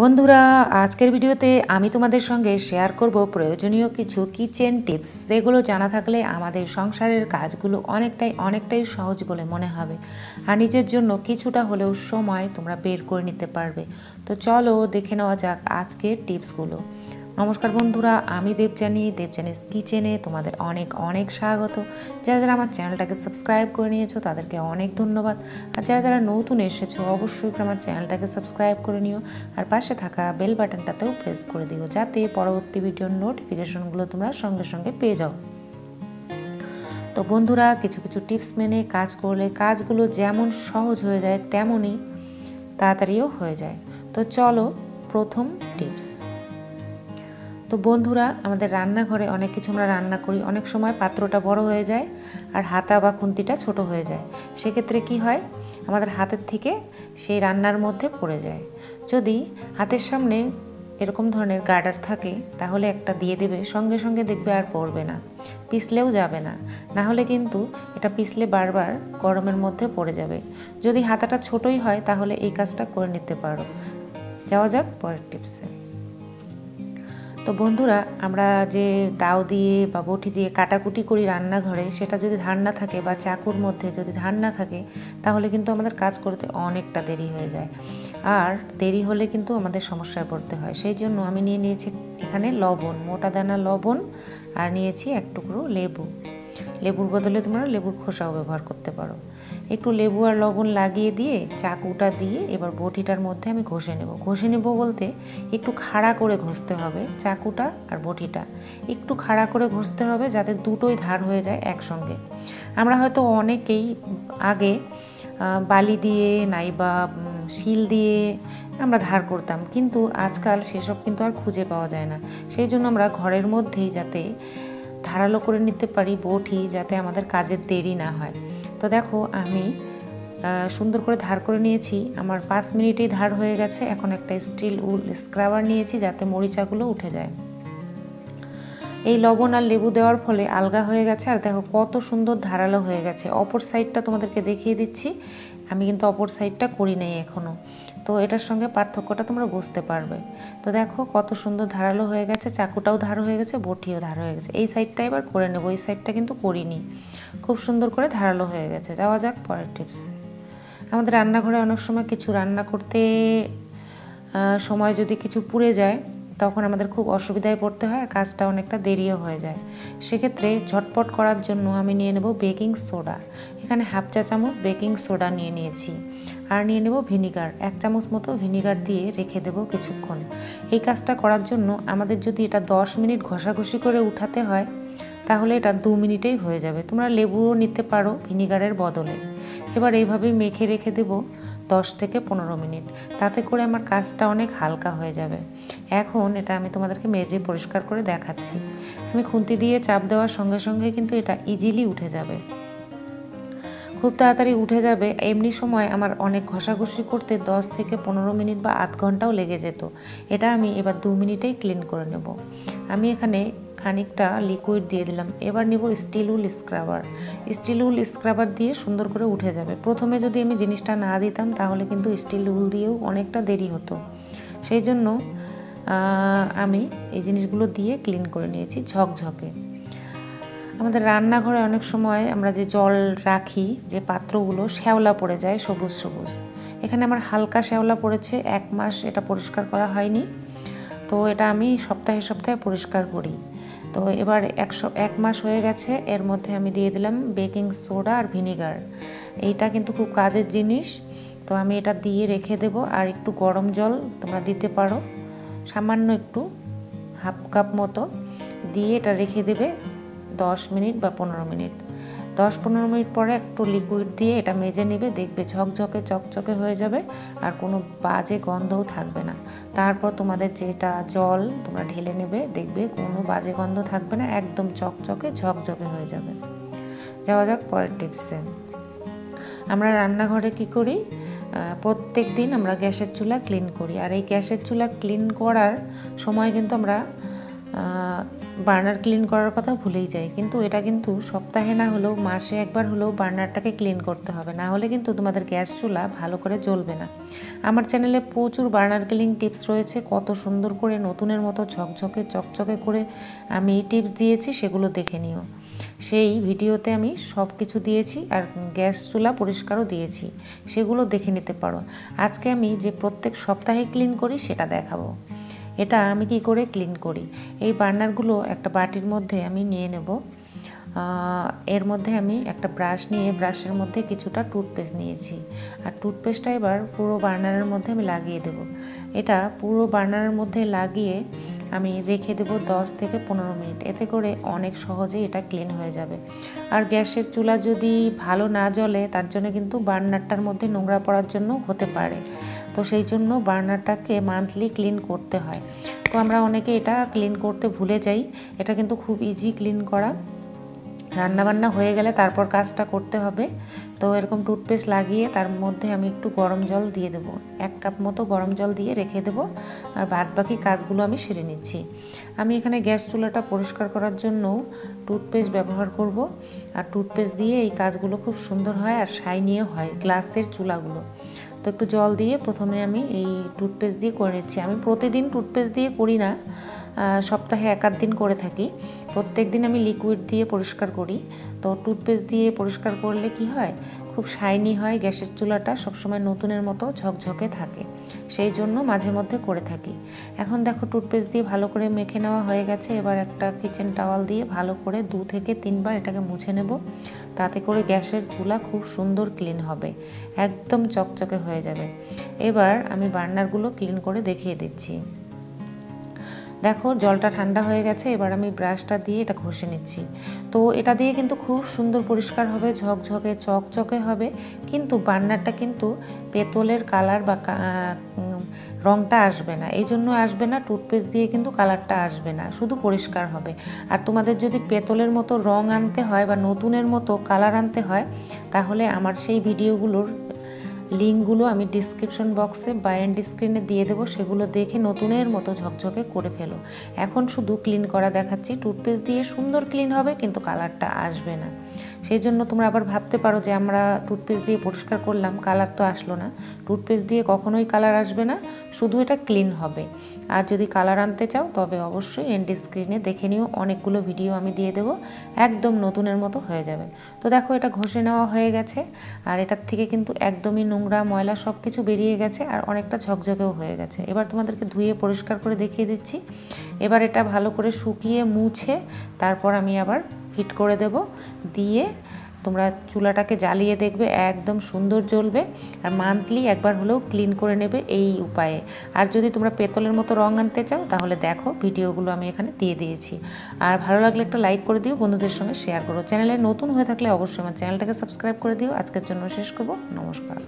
বন্ধুরা, আজকের ভিডিওতে আমি তোমাদের সঙ্গে শেয়ার করব প্রয়োজনীয় কিছু কিচেন টিপস যেগুলো জানা থাকলে আমাদের সংসারের কাজগুলো অনেকটাই অনেকটাই সহজ বলে মনে হবে। আর নিজের জন্য কিছুটা হলেও সময় তোমরা বের করে নিতে পারবে। তো চলো দেখে নেওয়া যাক আজকের টিপসগুলো নমস্কার বন্ধুরা, আমি দেবজানি দেবজানিস কিচেনে তোমাদের অনেক অনেক স্বাগত। যারা যারা আমার চ্যানেলটাকে সাবস্ক্রাইব করে নিয়েছো, তাদেরকে অনেক ধন্যবাদ। আর যারা যারা নতুন এসেছ, অবশ্যই আমার চ্যানেলটাকে সাবস্ক্রাইব করে নিও। আর পাশে থাকা বেল বাটনটাতেও প্রেস করে দিও, যাতে পরবর্তী ভিডিওর নোটিফিকেশনগুলো তোমরা সঙ্গে সঙ্গে পেয়ে যাও। তো বন্ধুরা, কিছু কিছু টিপস মেনে কাজ করলে কাজগুলো যেমন সহজ হয়ে যায়, তেমনই তাড়াতাড়িও হয়ে যায়। তো চলো প্রথম টিপস। তো বন্ধুরা, আমাদের রান্নাঘরে অনেক কিছু আমরা রান্না করি। অনেক সময় পাত্রটা বড় হয়ে যায় আর হাতা বা খুন্তিটা ছোট হয়ে যায়। সেক্ষেত্রে কি হয়? আমাদের হাতের থেকে সেই রান্নার মধ্যে পড়ে যায়। যদি হাতের সামনে এরকম ধরনের গার্ডার থাকে, তাহলে একটা দিয়ে দেবে, সঙ্গে সঙ্গে দেখবে আর পড়বে না, পিছলেও যাবে না। না হলে কিন্তু এটা পিছলে বারবার গরমের মধ্যে পড়ে যাবে। যদি হাতাটা ছোটই হয়, তাহলে এই কাজটা করে নিতে পারো। যাওয়া যাক পরের টিপসে। তো বন্ধুরা, আমরা যে দাও দিয়ে বা বটি দিয়ে কাটাকুটি করি রান্নাঘরে, সেটা যদি ধান না থাকে বা চাকুর মধ্যে যদি ধান না থাকে, তাহলে কিন্তু আমাদের কাজ করতে অনেকটা দেরি হয়ে যায়। আর দেরি হলে কিন্তু আমাদের সমস্যায় পড়তে হয়। সেই জন্য আমি নিয়ে নিয়েছি এখানে লবণ, মোটা দানা লবণ, আর নিয়েছি এক টুকরো লেবু। লেবুর বদলে তোমরা লেবুর খোসাও ব্যবহার করতে পারো। একটু লেবু আর লবণ লাগিয়ে দিয়ে চাকুটা দিয়ে এবার বটিটার মধ্যে আমি ঘষে নেব। ঘষে নেব বলতে একটু খাড়া করে ঘষতে হবে চাকুটা আর বটিটা। একটু খাড়া করে ঘষতে হবে যাতে দুটোই ধার হয়ে যায় একসঙ্গে। আমরা হয়তো অনেকেই আগে বালি দিয়ে নাইবা শিল দিয়ে আমরা ধার করতাম। কিন্তু আজকাল সেসব কিন্তু আর খুঁজে পাওয়া যায় না। সেই জন্য আমরা ঘরের মধ্যেই যাতে ধারালো করে নিতে পারি বটি যাতে আমাদের কাজের দেরি না হয়। তো দেখো আমি সুন্দর করে ধার করে নিয়েছি। আমার পাঁচ মিনিটেই ধার হয়ে গেছে। এখন একটা স্টিল উল স্ক্রাবার নিয়েছি যাতে মরিচাগুলো উঠে যায়। এই লবণ আর লেবু দেওয়ার ফলে আলগা হয়ে গেছে। আর দেখো কত সুন্দর ধারালো হয়ে গেছে। অপর সাইডটা তোমাদেরকে দেখিয়ে দিচ্ছি। আমি কিন্তু অপর সাইডটা করি নাই এখনও তো এটার সঙ্গে পার্থক্যটা তোমরা বুঝতে পারবে। তো দেখো, কত সুন্দর ধারালো হয়ে গেছে, চাকুটাও ধার হয়ে গেছে, বটিও ধার হয়ে গেছে। এই সাইডটা এবার করে নেব, এই সাইডটা কিন্তু করিনি। খুব সুন্দর করে ধারালো হয়ে গেছে। যাওয়া যাক পরের টিপস আমাদের রান্নাঘরে অনেক সময় কিছু রান্না করতে সময় যদি কিছু পুড়ে যায় তখন আমাদের খুব অসুবিধায় পড়তে হয় আর কাজটা অনেকটা দেরিও হয়ে যায়। সেক্ষেত্রে ঝটপট করার জন্য আমি নিয়ে নেব বেকিং সোডা। এখানে হাফ চা চামচ বেকিং সোডা নিয়ে নিয়েছি। আর নিয়ে নেব ভিনিগার। এক চামচ মতো ভিনিগার দিয়ে রেখে দেব কিছুক্ষণ। এই কাজটা করার জন্য আমাদের যদি এটা দশ মিনিট ঘষাঘষি করে উঠাতে হয়, তাহলে এটা দু মিনিটেই হয়ে যাবে। তোমরা লেবুও নিতে পারো ভিনিগারের বদলে। এবার এইভাবেই মেখে রেখে দেব। দশ থেকে পনেরো মিনিট। তাতে করে আমার কাজটা অনেক হালকা হয়ে যাবে। এখন এটা আমি তোমাদেরকে মেজে পরিষ্কার করে দেখাচ্ছি। আমি খুন্তি দিয়ে চাপ দেওয়ার সঙ্গে সঙ্গে কিন্তু এটা ইজিলি উঠে যাবে। খুব তাড়াতাড়ি উঠে যাবে। এমনি সময় আমার অনেক ঘষাঘষি করতে দশ থেকে পনেরো মিনিট বা আধ ঘন্টাও লেগে যেত। এটা আমি এবার দু মিনিটেই ক্লিন করে নেব। আমি এখানে খানিকটা লিকুইড দিয়ে দিলাম। এবার নিব steel wool scrubber steel wool scrubber দিয়ে সুন্দর করে উঠে যাবে। প্রথমে যদি আমি জিনিসটা না দিতাম, তাহলে কিন্তু স্টিল উল দিয়েও অনেকটা দেরি হতো। সেই জন্য আমি এই জিনিসগুলো দিয়ে ক্লিন করে নিয়েছি ঝকঝকে। আমাদের রান্নাঘরে অনেক সময় আমরা যে জল রাখি, যে পাত্রগুলো, শ্যাওলা পড়ে যায় সবুজ সবুজ। এখানে আমার হালকা শ্যাওলা পড়েছে, এক মাস এটা পরিষ্কার করা হয়নি। তো এটা আমি সপ্তাহে সপ্তাহে পরিষ্কার করি। তো এবার একশো এক মাস হয়ে গেছে, এর মধ্যে আমি দিয়ে দিলাম বেকিং সোডা আর ভিনিগার। এইটা কিন্তু খুব কাজের জিনিস, তো আমি এটা দিয়ে রেখে দেব আর একটু গরম জল তোমরা দিতে পারো, সামান্য একটু, হাফ কাপ মতো। দিয়ে এটা রেখে দেবে দশ মিনিট বা পনেরো মিনিট। দশ পনেরো মিনিট পরে একটু লিকুইড দিয়ে এটা মেজে নেবে, দেখবে ঝকঝকে, চকচকে হয়ে যাবে আর কোনো বাজে গন্ধও থাকবে না। তারপর তোমাদের যেটা জল তোমরা ঢেলে নেবে, দেখবে কোনো বাজে গন্ধ থাকবে না, একদম চকচকে, ঝকঝকে হয়ে যাবে। যাওয়া যাক পরের টিপসে। আমরা রান্নাঘরে কি করি? প্রত্যেক দিন আমরা গ্যাসের চুলা ক্লিন করি। আর এই গ্যাসের চুলা ক্লিন করার সময় কিন্তু আমরা বার্নার ক্লিন করার কথা ভুলেই যাই। কিন্তু এটা কিন্তু সপ্তাহে না হলেও, মাসে একবার হলেও বার্নারটাকে ক্লিন করতে হবে। না হলে কিন্তু তোমাদের গ্যাস চুলা ভালো করে জ্বলবে না। আমার চ্যানেলে প্রচুর বার্নার ক্লিন টিপস রয়েছে। কত সুন্দর করে নতুনের মতো ঝকঝকে, চকচকে করে আমি টিপস দিয়েছি, সেগুলো দেখে নিও। সেই ভিডিওতে আমি সব কিছু দিয়েছি আর গ্যাস চুলা পরিষ্কারও দিয়েছি। সেগুলো দেখে নিতে পারো। আজকে আমি যে প্রত্যেক সপ্তাহে ক্লিন করি, সেটা দেখাবো। এটা আমি কি করে ক্লিন করি? এই বার্নারগুলো একটা বাটির মধ্যে আমি নিয়ে নেব। এর মধ্যে আমি একটা ব্রাশ নিয়ে ব্রাশের মধ্যে কিছুটা টুথপেস্ট নিয়েছি। আর টুথপেস্টটা এবার পুরো বার্নারের মধ্যে আমি লাগিয়ে দেব। এটা পুরো বার্নারের মধ্যে লাগিয়ে আমি রেখে দেব দশ থেকে পনেরো মিনিট। এতে করে অনেক সহজেই এটা ক্লিন হয়ে যাবে। আর গ্যাসের চুলা যদি ভালো না জ্বলে, তার জন্য কিন্তু বার্নারটার মধ্যে নোংরা পড়ার জন্য হতে পারে। তো সেই জন্য বার্নারটাকে মান্থলি ক্লিন করতে হয়। তো আমরা অনেকে এটা ক্লিন করতে ভুলে যাই। এটা কিন্তু খুব ইজি ক্লিন করা। রান্নাবান্না হয়ে গেলে তারপর কাজটা করতে হবে। তো এরকম টুথপেস্ট লাগিয়ে তার মধ্যে আমি একটু গরম জল দিয়ে দেবো। এক কাপ মতো গরম জল দিয়ে রেখে দেবো। আর বাদ বাকি কাজগুলো আমি সেরে নিচ্ছি। আমি এখানে গ্যাস চুলাটা পরিষ্কার করার জন্য টুথপেস্ট ব্যবহার করব। আর টুথপেস্ট দিয়ে এই কাজগুলো খুব সুন্দর হয় আর শাইনিও হয় গ্লাসের চুলাগুলো। তো একটু জল দিয়ে প্রথমে আমি এই টুথপেস্ট দিয়ে করে নিচ্ছি। আমি প্রতিদিন টুথপেস্ট দিয়ে করি না সপ্তাহে এক আধ দিন করে থাকি। প্রত্যেক দিন আমি লিকুইড দিয়ে পরিষ্কার করি। তো টুথপেস্ট দিয়ে পরিষ্কার করলে কি হয়? খুব শাইনি হয়, গ্যাসের চুলাটা সবসময় নতুনের মতো ঝকঝকে থাকে। সেই জন্য মাঝে মধ্যে করে থাকি। এখন দেখো টুথপেস্ট দিয়ে ভালো করে মেখে নেওয়া হয়ে গেছে। এবার একটা কিচেন টাওয়াল দিয়ে ভালো করে দু থেকে তিনবার এটাকে মুছে নেব। তাতে করে গ্যাসের চুলা খুব সুন্দর ক্লিন হবে। একদম চকচকে হয়ে যাবে। এবার আমি বার্নারগুলো ক্লিন করে দেখিয়ে দিচ্ছি। দেখো, জলটা ঠান্ডা হয়ে গেছে, এবার আমি ব্রাশটা দিয়ে এটা ঘষে নিচ্ছি। তো এটা দিয়ে কিন্তু খুব সুন্দর পরিষ্কার হবে, ঝকঝকে, চকচকে হবে, কিন্তু বান্নারটা কিন্তু পেতলের কালার বা রংটা আসবে না। এই জন্য আসবে না, টুথপেস্ট দিয়ে কিন্তু কালারটা আসবে না, শুধু পরিষ্কার হবে। আর তোমাদের যদি পেতলের মতো রং আনতে হয় বা নতুনের মতো কালার আনতে হয়, তাহলে আমার সেই ভিডিওগুলোর লিঙ্কগুলো আমি ডিসক্রিপশন বক্সে বা এন্ড স্ক্রিনে দিয়ে দেবো, সেগুলো দেখে নতুনের মতো ঝকঝকে করে ফেলো। এখন শুধু ক্লিন করা দেখাচ্ছি টুথপেস্ট দিয়ে সুন্দর ক্লিন হবে, কিন্তু কালারটা আসবে না। সেই জন্য তোমরা আবার ভাবতে পারো যে আমরা টুথপেস্ট দিয়ে পরিষ্কার করলাম কালার তো আসলো না। টুথপেস্ট দিয়ে কখনোই কালার আসবে না, শুধু এটা ক্লিন হবে। আর যদি কালার আনতে চাও, তবে অবশ্যই এন্ড স্ক্রিনে দেখে নিও, অনেকগুলো ভিডিও আমি দিয়ে দেবো, একদম নতুনের মতো হয়ে যাবে। তো দেখো, এটা ঘষে নেওয়া হয়ে গেছে, আর এটার থেকে কিন্তু একদমই নোংরা, ময়লা সব কিছু বেরিয়ে গেছে, আর অনেকটা ঝকঝকেও হয়ে গেছে। এবার তোমাদেরকে ধুয়ে পরিষ্কার করে দেখিয়ে দিচ্ছি। এবার এটা ভালো করে শুকিয়ে, মুছে, তারপর আমি আবার হিট করে দেব। দিয়ে তোমরা চুলাটাকে জ্বালিয়ে দেখবে, একদম সুন্দর জ্বলবে। আর মান্থলি একবার হলেও ক্লিন করে নেবে এই উপায়ে। আর যদি তোমরা পেতলের মতো রং আনতে চাও, তাহলে দেখো ভিডিওগুলো আমি এখানে দিয়ে দিয়েছি। আর ভালো লাগলে একটা লাইক করে দিও, বন্ধুদের সঙ্গে শেয়ার করো। চ্যানেলে নতুন হয়ে থাকলে অবশ্যই আমার চ্যানেলটাকে সাবস্ক্রাইব করে দিও। আজকের জন্য শেষ করব। নমস্কার।